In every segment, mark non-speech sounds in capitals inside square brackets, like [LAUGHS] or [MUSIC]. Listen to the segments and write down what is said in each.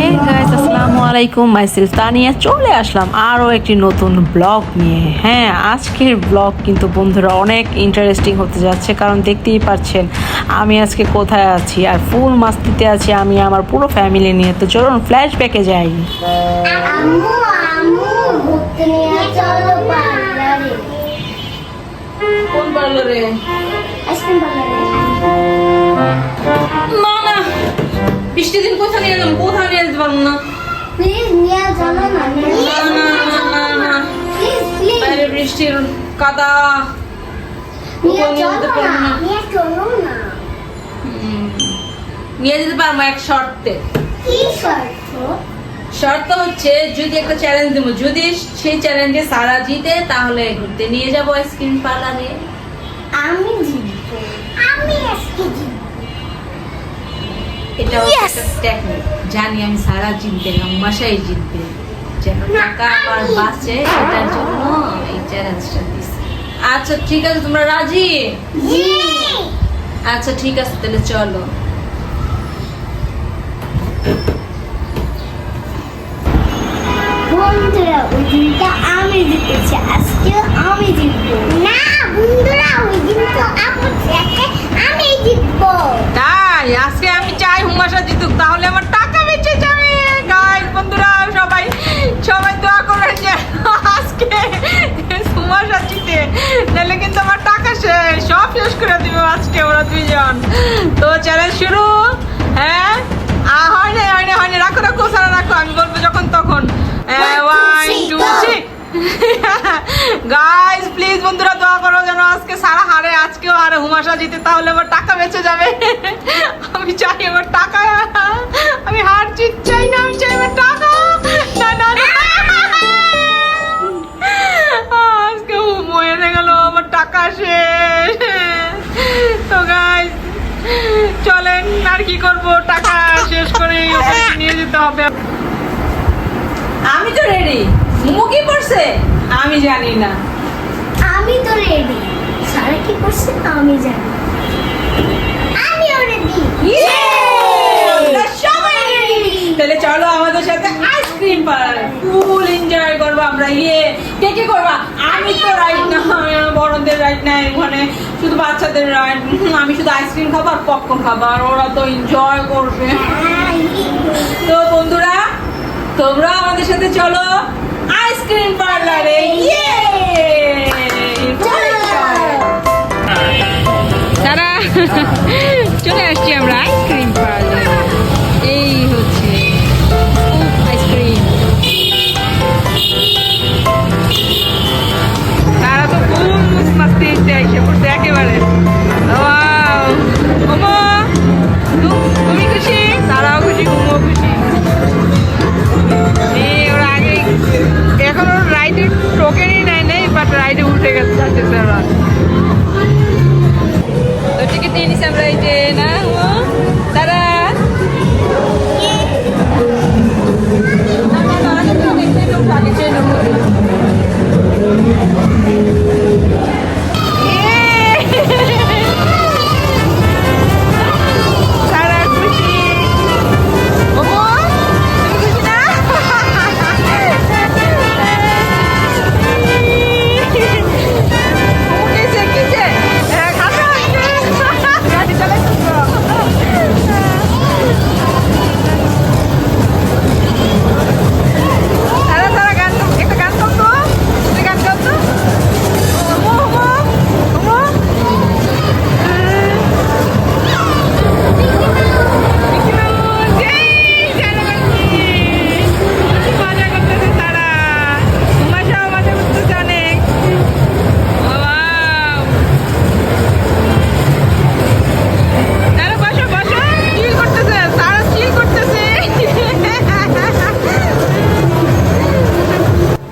Hey guys আসসালামু আলাইকুম myself Tania চলে আসলাম আরও একটি নতুন ব্লগ নিয়ে। হ্যাঁ আজকের ব্লগ কিন্তু বন্ধুরা অনেক ইন্টারেস্টিং হতে যাচ্ছে কারণ দেখতেই পাচ্ছেন আমি আজকে কোথায় আছি আর ফুল মাস্তিতে আছি আমি আমার পুরো ফ্যামিলি নিয়ে। তো চলুন ফ্ল্যাশ ফ্ল্যাশব্যাকে যাই। আম্মু আম্মু ঘুরতে নিয়ে চলো পার্লারে। কোন পার্লারে? আইসক্রিম পার্লারে। বৃষ্টি দিন কোথায় নিয়ে এলাম কোথায় নিয়ে যেতে পারব না? প্লিজ নিয়ে চলো না না না না বাইরে বৃষ্টির কাদা। নিয়ে নিয়ে যেতে পারব না। না। নিয়ে চলো না। নিয়ে যেতে পারব এক শর্তে। কি শর্ত? শর্ত হচ্ছে যদি একটা চ্যালেঞ্জ দেবো যদি সেই চ্যালেঞ্জে সারা জিতে তাহলে ঘুরতে নিয়ে যাব আইসক্রিম পার্লারে। আমি জিতবো। আমি আজকে এটা Yes! টেকনিক জানি আমি সারা না মাসাই জিতবে যেন টাকা আমার বাঁচে এটার জন্য এই চ্যালেঞ্জটা দিছি। আচ্ছা ঠিক আছে তোমরা রাজি? আচ্ছা ঠিক আছে তাহলে চলো। বন্ধুরা ওই দিনটা আমি জিতেছি। আজকে আমি জিতবো। না বন্ধুরা ওই দিন তো সাথে আমি জিতবো। তাই আজকে আমি চাই হুমাশা জিতুক তাহলে আমার টাকা বেঁচে যাবে। গাইস বন্ধুরা সবাই সবাই দোয়া করবেন যে আজকে হুমাশা জিতে নাহলে কিন্তু আমার টাকা শেষ সব শেষ করে দিবে আজকে ওরা দুইজন। তো চ্যালেঞ্জ শুরু হ্যাঁ? হয় না হয় না হয় না রাখো রাখো সারা রাখো আমি বলব যখন তখন। One two three guys please বন্ধুরা দোয়া করো যেন আজকে সারা হারে আজকেও হারে হুমাশা জিতে তাহলে আমার টাকা বেঁচে যাবে। আমি চাই আমার টাকা। আমি হার জিত চাই না আমি চাই আমার টাকা। না না আজকে মরে গেল আমার টাকা শেষ। তো গাইস চলেন আর কি করব? টাকা শেষ করে নিয়ে যেতে হবে। আমি তো রেডি মুমু কি করছে? আমি জানি না। আমি তো রেডি। সারা কি করছে আমি জানি। আমিও রেডি আমরা তাহলে চলো আমাদের সাথে আইসক্রিম পার্লারে ফুল এনজয় করব আমরা ইয়ে। কে কে করবা? আমি তো রাইট না আমি বড়দের রাইট নাই ওখানে শুধু বাচ্চাদের রাইট আমি শুধু আইসক্রিম খাব আর পপকর্ন খাব আর ওরা তো এনজয় করবে। তো বন্ধুরা তোমরা আমাদের সাথে চলো আইসক্রিম পার্লারে ইয়ে তারা চলে আসছি আমরা।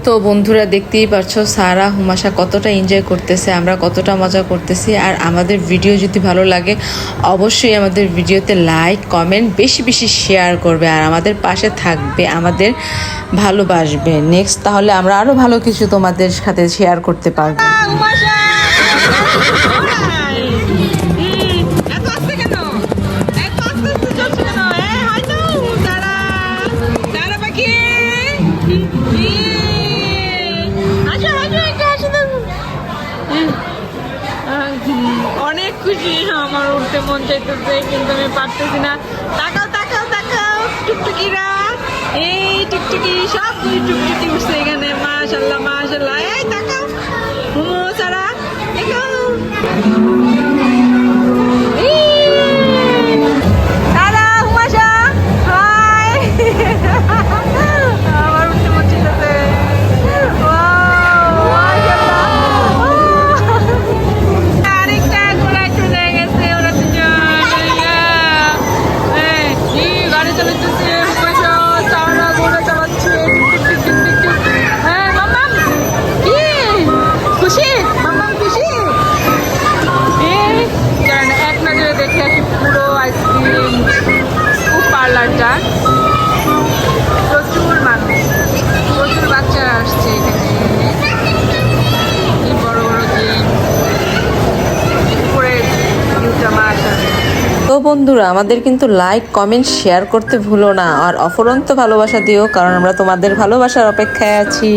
তো বন্ধুরা দেখতেই পারছ, সারা হুমাশা কতটা এনজয় করতেছে, আমরা কতটা মজা করতেছি। আর আমাদের ভিডিও যদি ভালো লাগে, অবশ্যই আমাদের ভিডিওতে লাইক কমেন্ট বেশি বেশি শেয়ার করবে আর আমাদের পাশে থাকবে, আমাদের ভালোবাসবে। নেক্সট তাহলে আমরা আরও ভালো কিছু তোমাদের সাথে শেয়ার করতে পারব। উমাশা তারা মন চাইতেছে, কিন্তু আমি পারতেছি না। তাকাও তাকাও তাকাও, টুকটুকিরা। এই টুকটুকি সব দুই টুকটুকি উঠছে এখানে। মাশাল্লাহ মাশাল্লাহ। এই, তাকাও। দেখাও সারা। বন্ধুরা, আমাদের কিন্তু লাইক কমেন্ট শেয়ার করতে ভুলো না। আর অফরন্ত ভালোবাসা দিও, কারণ আমরা তোমাদের ভালোবাসার অপেক্ষায় আছি।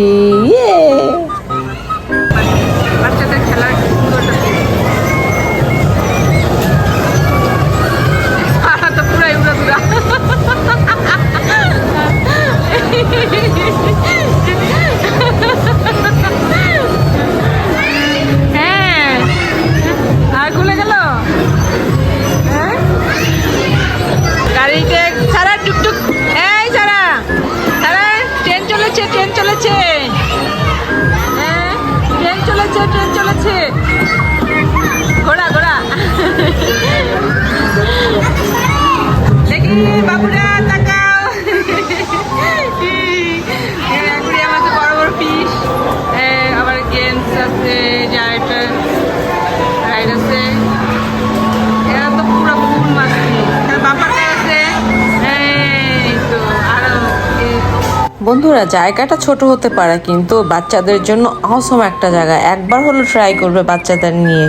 বন্ধুরা, জায়গাটা ছোট হতে পারে, কিন্তু বাচ্চাদের জন্য অসম একটা জায়গা। একবার হলো ট্রাই করবে বাচ্চাদের নিয়ে।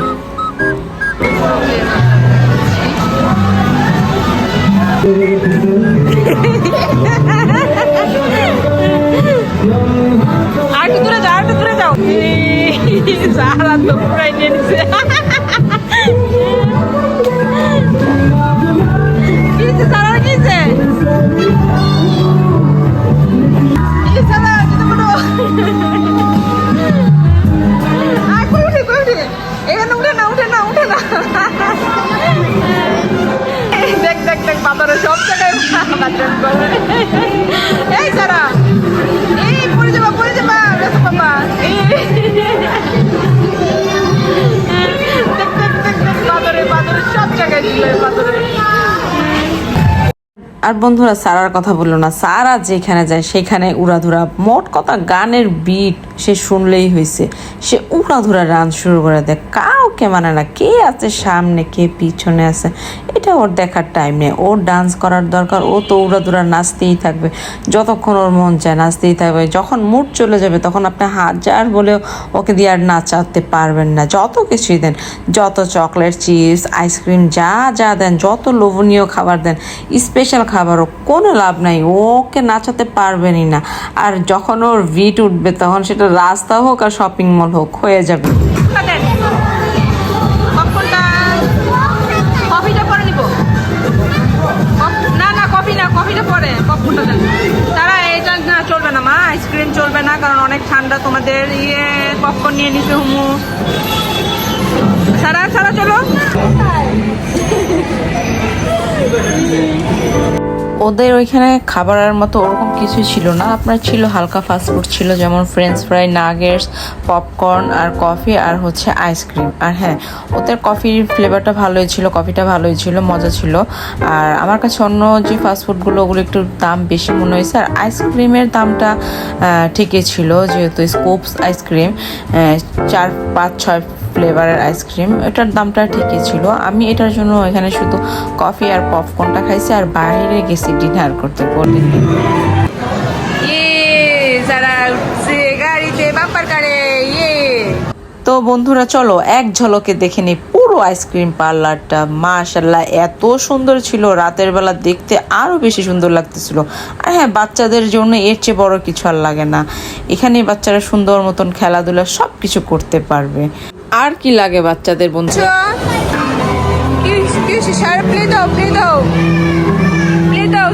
আর দূরে যাও দূরে যাও। সারা [LAUGHS] আর বন্ধুরা, সারার কথা বলল না। সারা যেখানে যায়, সেখানে উড়াধুরা। মোট কথা গানের বিট সে শুনলেই হয়েছে সে উড়াধুরা রান শুরু করে দেয়। কাউকে মানে না, কে আছে সামনে, কে পিছনে আছে? এটা ওর দেখার টাইম নেই। ওর ডান্স করার দরকার, ও তো উড়াধুরা নাচতেই থাকবে। যতক্ষণ ওর মন চায় নাচতেই থাকবে। যখন মুড চলে যাবে, তখন আপনি হাজার বলেও ওকে দিয়ে আর নাচাতে পারবেন না। যত কিছুই দেন, যত চকলেট চিপস আইসক্রিম যা যা দেন, যত লোভনীয় খাবার দেন স্পেশাল খাবারও, কোনো লাভ নাই। ওকে নাচাতে পারবেনই না। আর যখন ওর ভিট উঠবে, তখন সেটা রাস্তা হোক আর শপিং মল হোক, হয়ে যাবে। দেন তারা এইটা না, চলবে না মা আইসক্রিম চলবে না, কারণ অনেক ঠান্ডা, তোমাদের ইয়ে পপকর্ন নিয়ে নিতে হুমু। সারা সারা চলো। ওদের ওইখানে খাবারের মতো ওরকম কিছু ছিল না। আপনার ছিল হালকা ফাস্টফুড ছিল, যেমন ফ্রেঞ্চ ফ্রাই নাগেটস পপকর্ন আর কফি আর হচ্ছে আইসক্রিম আর হ্যাঁ ওদের কফির ফ্লেভারটা ভালোই ছিল কফিটা ভালোই ছিল, মজা ছিল। আর আমার কাছে অন্য যে ফাস্টফুডগুলো ওগুলো একটু দাম বেশি মনে হয়েছে। আর আইসক্রিমের দামটা ঠিকই ছিল, যেহেতু স্কোপস আইসক্রিম চার, পাঁচ, ছয় ফ্লেভারের আইসক্রিম এটার দামটা ঠিকই ছিল। আমি এটার জন্য এখানে শুধু কফি আর পপকর্নটা খাইছি আর বাইরে গেছি ডিনার করতে বলি ইয়ে উঠছে গাড়িতে বাম্পার কারে ইয়ে। তো বন্ধুরা চলো এক ঝলকে দেখে নিই পুরো আইসক্রিম পার্লারটা মাশাল্লাহ এত সুন্দর ছিল। রাতের বেলা দেখতে আরও বেশি সুন্দর লাগতেছিল। আর হ্যাঁ বাচ্চাদের জন্য এর চেয়ে বড় কিছু আর লাগে না। এখানে বাচ্চারা সুন্দর মতন খেলাধুলা সব কিছু করতে পারবে। আর কি লাগে বাচ্চাদের বন্ধু? প্লে দাও প্লে দাও। প্লে দাও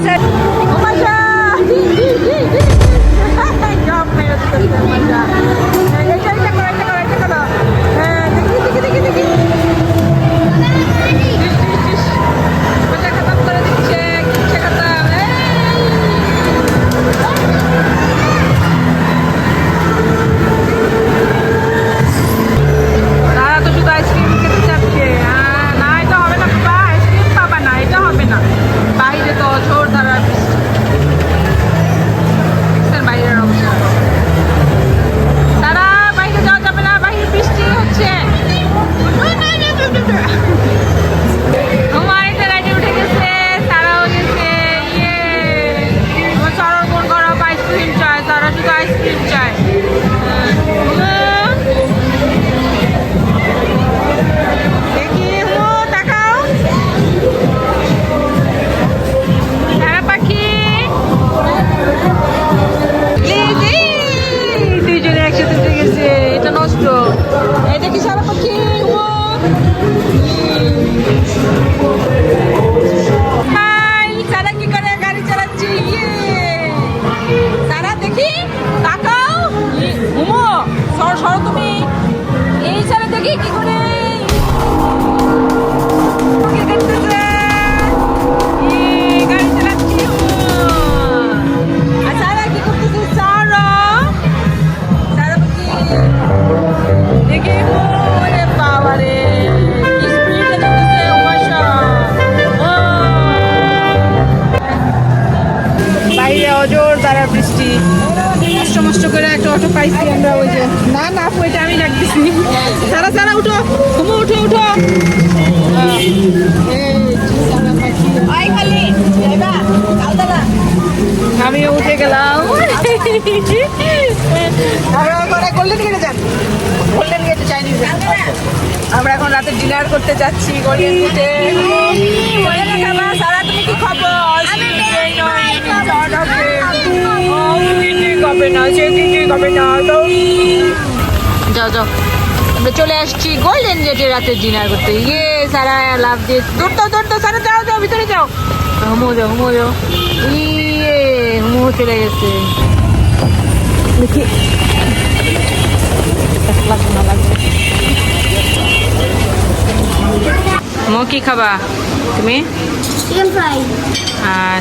কষ্ট মষ্ট করে একটা অটো পাইছি আমরা ওই যে। না না আপু এটা আমি ডাকতেছি সারা সারা উঠো ঘুমো উঠো উঠো। আমিও উঠে গেলাম। [LAUGHS] আমরা এখন রাতে ডিনার করতে যাচ্ছি চলে আসছি গোল্ডেন গেটে রাতে ডিনার করতে। ইয়ে সারা লাভ দিয়ে দূর তো তো সারা, যাও যাও, ভিতরে যাও। হুমো যাও হুমো। যাও ইয়ে হুমো চলে গেছে। দেখি লাগবে না লাগবে মো কি খাবা? তুমি?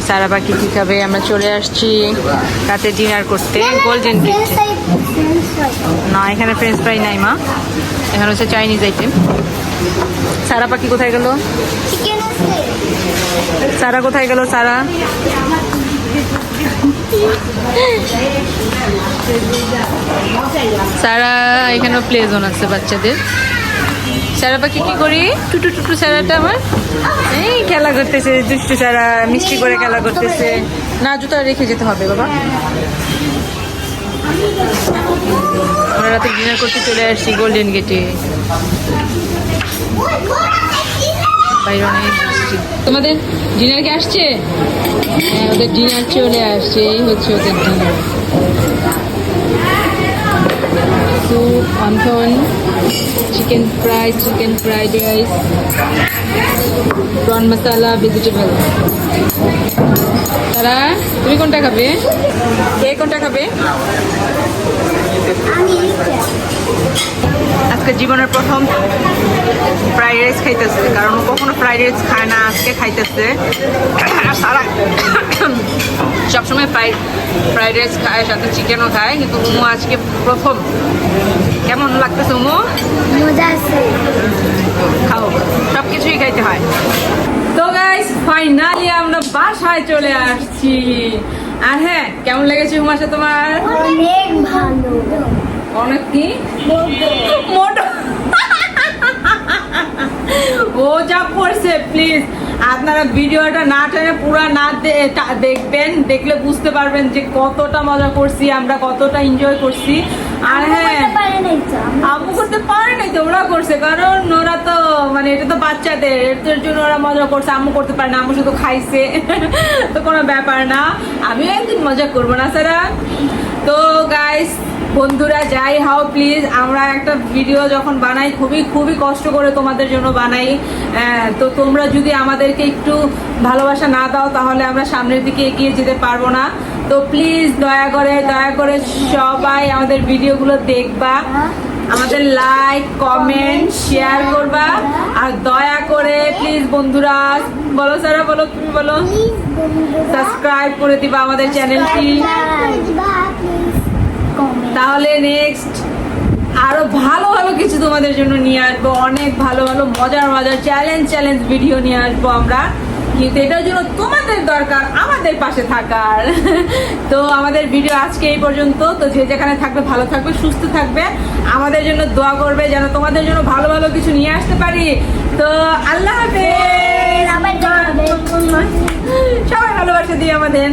সারা বাকি কি খাবে? আমরা চলে আসছি রাতে ডিনার করতে। গোল্ডেন না এখানে ফ্রেঞ্চ ফ্রাই নাই মা। এখানে হচ্ছে চাইনিজ আইটেম সারা পাখি কোথায় গেল? সারা কোথায় গেল সারা? [LAUGHS] সারা এখানেও প্লে জোন আছে বাচ্চাদের। সারা পাখি কি করি? টুটু টুটু সারাটা আমার। এই খেলা করতেছে দুষ্টু সারা মিষ্টি করে খেলা করতেছে। না জুতা রেখে যেতে হবে বাবা। আমরা রাতে ডিনার করতে চলে আসছি গোল্ডেন গেটে বাইরে অনেক তোমাদের ডিনার কি আসছে? হ্যাঁ ওদের ডিনার চলে আসছে এই হচ্ছে ওদের dinner soup wonton chicken fry chicken fried rice prawn masala vegetable তারা তুমি কোনটা খাবে? কে কোনটা খাবে? আজকে জীবনের প্রথম ফ্রাইড রাইস খাইতেছে কারণ কখনো ফ্রাইড রাইস খায় না আজকে খাইতেছে। আর সারা। সবসময় ফ্রাইড ফ্রাইড রাইস খায় সাথে চিকেনও খায় কিন্তু উমো আজকে প্রথম। কেমন লাগতেছে উমো? খাও। সব কিছুই খাইতে হয়। তো গাইস ফাইনালি আমরা বাসায় চলে আসছি। আর হ্যাঁ কেমন লেগেছে হুমাশা তোমার? অনেক ভালো। অনেক কি? মোটো। ও যা পড়ছে প্লিজ আপনারা ভিডিওটা না টেনে পুরো না দেখবেন দেখলে বুঝতে পারবেন যে কতটা মজা করছি আমরা কতটা এনজয় করছি। আর হ্যাঁ আম্মু করতে পারে নাই তো ওরা করছে কারণ ওরা তো মানে এটা তো বাচ্চাদের এর জন্য ওরা মজা করছে আম্মু করতে পারে না আম্মু শুধু খাইছে। [LAUGHS] তো কোনো ব্যাপার না আমিও একদিন মজা করব না স্যারা? তো গাইস বন্ধুরা যাই হও প্লিজ আমরা একটা ভিডিও যখন বানাই খুবই খুবই কষ্ট করে তোমাদের জন্য বানাই। তো তোমরা যদি আমাদেরকে একটু ভালোবাসা না দাও তাহলে আমরা সামনের দিকে এগিয়ে যেতে পারব না। তো প্লিজ দয়া করে দয়া করে সবাই আমাদের ভিডিওগুলো দেখবা। আমাদের লাইক কমেন্ট শেয়ার করবা। আর দয়া করে প্লিজ বন্ধুরা বলো সারা বলো তুমি বলো। সাবস্ক্রাইব করে দিবা আমাদের চ্যানেলটি তাহলে নেক্সট আরও ভালো ভালো কিছু তোমাদের জন্য নিয়ে আসব। অনেক ভালো ভালো মজার মজার চ্যালেঞ্জ চ্যালেঞ্জ ভিডিও নিয়ে আসব আমরা। কিন্তু এটার জন্য তোমাদের দরকার আমাদের পাশে থাকার। [LAUGHS] তো আমাদের ভিডিও আজকে এই পর্যন্ত। তো যে যেখানে থাকবে ভালো থাকবে সুস্থ থাকবে। আমাদের জন্য দোয়া করবে যেন তোমাদের জন্য ভালো ভালো কিছু নিয়ে আসতে পারি। তো আল্লাহ হাফেজ। সবাই ভালোবাসা দিই আমাদের।